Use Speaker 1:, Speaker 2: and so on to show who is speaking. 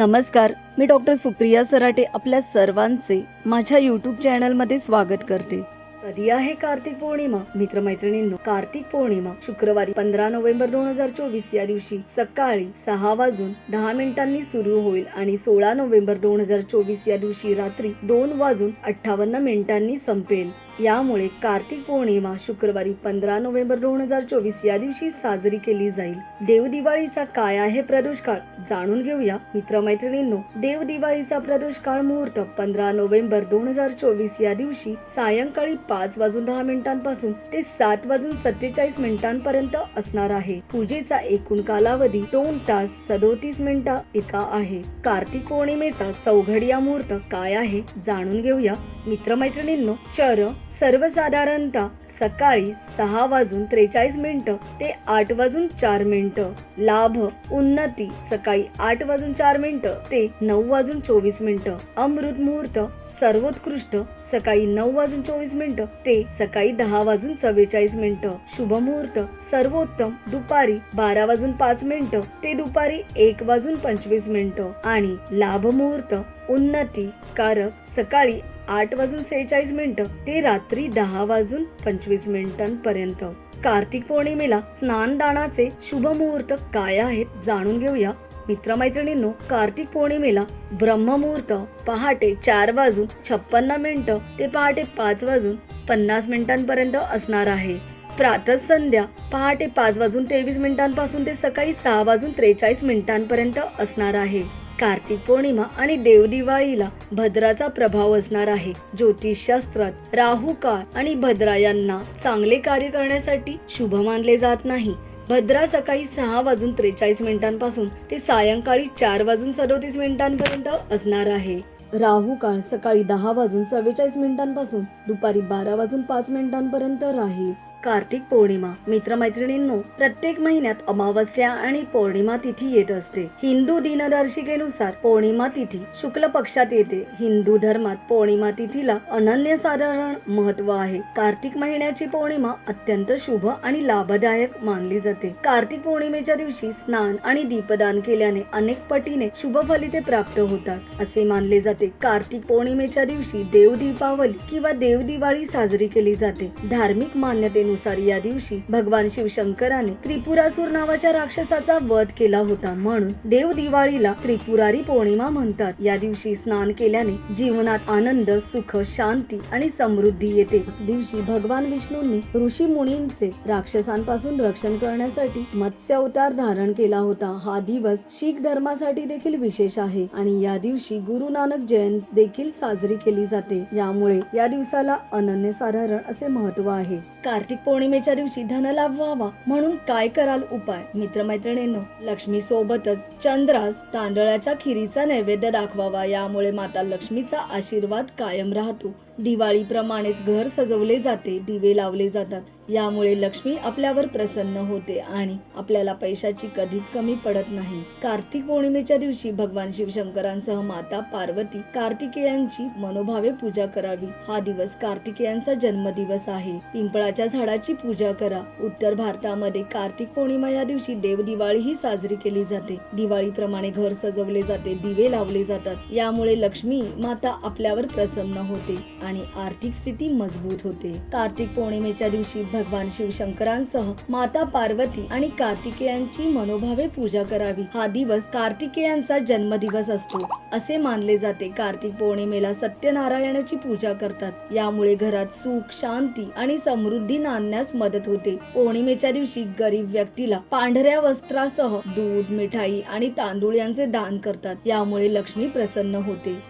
Speaker 1: नमस्कार मी डॉक्टर सुप्रिया सराटे आपल्या सर्वांचे माझ्या युट्यूब चॅनलमध्ये स्वागत करते. कधी आहे कार्तिक पौर्णिमा? मित्रमैत्रिणींनो कार्तिक पौर्णिमा शुक्रवारी पंधरा नोव्हेंबर दोन हजार चोवीस या दिवशी सकाळी सहा वाजून दहा मिनिटांनी सुरू होईल आणि सोळा नोव्हेंबर दोन हजार चोवीस या दिवशी रात्री दोन वाजून अठ्ठावन्न मिनिटांनी संपेल. यामुळे कार्तिक पौर्णिमा शुक्रवारी पंधरा नोव्हेंबर दोन हजार चोवीस या दिवशी साजरी केली जाईल. देवदिवाळीचा काय आहे प्रदोष काळ जाणून घेऊया. मित्रमैत्रिणींनो देवदिवाळीचा प्रदोष काळ मुहूर्त पंधरा नोव्हेंबर दोन हजार चोवीस या दिवशी सायंकाळी पाच वाजून दहा मिनिटांपासून ते सात वाजून सत्तेचाळीस मिनिटांपर्यंत असणार आहे. पूजेचा एकूण कालावधी दोन तास सदोतीस मिनिटा इतका आहे. कार्तिक पौर्णिमेचा चौघडिया मुहूर्त काय आहे जाणून घेऊया. मित्रमैत्रिणींनो चर सर्वसाधारणतः सकाळी सहा वाजून त्रेचाळीस मिनिटं ते आठ वाजून चार मिनिटं. लाभ उन्नती सकाळी आठ वाजून चार मिनिटं ते नऊ वाजून चोवीस मिनिटं. अमृत मुहूर्त सर्वोत्कृष्ट सकाळी नऊ वाजून चोवीस मिनिटं ते सकाळी दहा वाजून चव्वेचाळीस मिनिटं. शुभ मुहूर्त सर्वोत्तम दुपारी बारा वाजून पाच मिनिटं ते दुपारी एक वाजून पंचवीस मिनिटं. आणि लाभ मुहूर्त उन्नती कारक सकाळी आठ वाजून सेहेचाळीस मिनिटं ते रात्री दहा वाजून पंचवीस मिनिटांपर्यंत. कार्तिक पौर्णिमेला स्नानदानाचे शुभ मुहूर्त काय आहेत जाणून घेऊया. मित्रमैत्रिणींनो कार्तिक पौर्णिमेला ब्रह्ममुहूर्त पहाटे चार वाजून छप्पन्न मिनिटं ते पहाटे पाच वाजून पन्नास मिनिटांपर्यंत असणार आहे. प्रातः संध्या पहाटे पाच वाजून तेवीस मिनिटांपासून ते सकाळी सहा वाजून त्रेचाळीस मिनिटांपर्यंत असणार आहे. कार्तिक पौर्णिमा आणि देवदिवाळीला भद्राचा प्रभाव असणार आहे. ज्योतिषशास्त्रात राहू काळ आणि भद्रा यांना चांगले कार्य करण्यासाठी शुभ मानले जात नाही. भद्रा सकाळी सहा वाजून त्रेचाळीस मिनिटांपासून ते सायंकाळी चार वाजून सदोतीस मिनिटांपर्यंत असणार आहे. राहू काळ सकाळी दहा वाजून चव्वेचाळीस मिनिटांपासून दुपारी बारा वाजून पाच मिनिटांपर्यंत राहील. कार्तिक पौर्णिमा. मित्रमैत्रिणींनो प्रत्येक महिन्यात अमावस्या आणि पौर्णिमा तिथी येत असते. हिंदू दिनदर्शिकेनुसार पौर्णिमा तिथी शुक्ल पक्षात येते. हिंदू धर्मात पौर्णिमा तिथीला अनन्यसाधारण महत्त्व आहे. कार्तिक महिन्याची पौर्णिमा अत्यंत शुभ आणि लाभदायक मानली जाते. कार्तिक पौर्णिमेच्या दिवशी स्नान आणि दीपदान केल्याने अनेक पटीने शुभ फलिते प्राप्त होतात. असे मानले जाते. कार्तिक पौर्णिमेच्या दिवशी देव दीपावली किंवा देव दिवाळी साजरी केली जाते. धार्मिक मान्यतेनुसार या दिवशी भगवान शिवशंकराने त्रिपुरासूर नावाच्या राक्षसाचा वध केला होता म्हणून देव दिवाळीला त्रिपुरारी पौर्णिमा म्हणतात. या दिवशी स्नान केल्याने जीवनात आनंद सुख शांती आणि समृद्धी येते. दिवशी भगवान विष्णूंनी ऋषी मुनींचे राक्षसांपासून रक्षण करण्यासाठी मत्स्य अवतार धारण केला होता. हा दिवस शीख धर्मासाठी देखील विशेष आहे आणि या दिवशी गुरु नानक जयंत देखील साजरी केली जाते. यामुळे या दिवसाला अनन्यसाधारण असे महत्त्व आहे. कार्तिक पौर्णिमेच्या दिवशी धनलाभ व्हावा म्हणून काय कराल उपाय? मित्रमैत्रिणींनो लक्ष्मी सोबतच चंद्रास तांदळाच्या खिरीचा नैवेद्य दाखवावा. यामुळे माता लक्ष्मीचा आशीर्वाद कायम राहतो. दिवाळीप्रमाणेच घर सजवले जाते दिवे लावले जातात. यामुळे लक्ष्मी आपल्यावर प्रसन्न होते आणि आपल्याला पैशाची कधीच कमी पडत नाही. कार्तिक पौर्णिमेच्या दिवशी भगवान शिवशंकरांसह माता पार्वती कार्तिकेयांची मनोभावे पूजा करावी. हा दिवस कार्तिकेयांचा जन्मदिवस आहे. पिंपळाच्या झाडाची पूजा करा. उत्तर भारतामध्ये कार्तिक पौर्णिमा या दिवशी देव दिवाळी ही साजरी केली जाते. दिवाळीप्रमाणे घर सजवले जाते दिवे लावले जातात. यामुळे लक्ष्मी माता आपल्यावर प्रसन्न होते आणि आर्थिक स्थिती मजबूत होते. कार्तिक पौर्णिमेच्या दिवशी भगवान शिवशंकरांसह माता पार्वती आणि कार्तिकेयांची मनोभावे पूजा करावी. हा दिवस कार्तिकेयांचा जन्मदिवस असतो. असे मानले जाते. कार्तिक पौर्णिमेला सत्यनारायणाची पूजा करतात. यामुळे घरात सुख शांती आणि समृद्धी नांदण्यास मदत होते. पौर्णिमेच्या दिवशी गरीब व्यक्तीला पांढऱ्या वस्त्रासह दूध मिठाई आणि तांदूळ यांचे दान करतात. यामुळे लक्ष्मी प्रसन्न होते.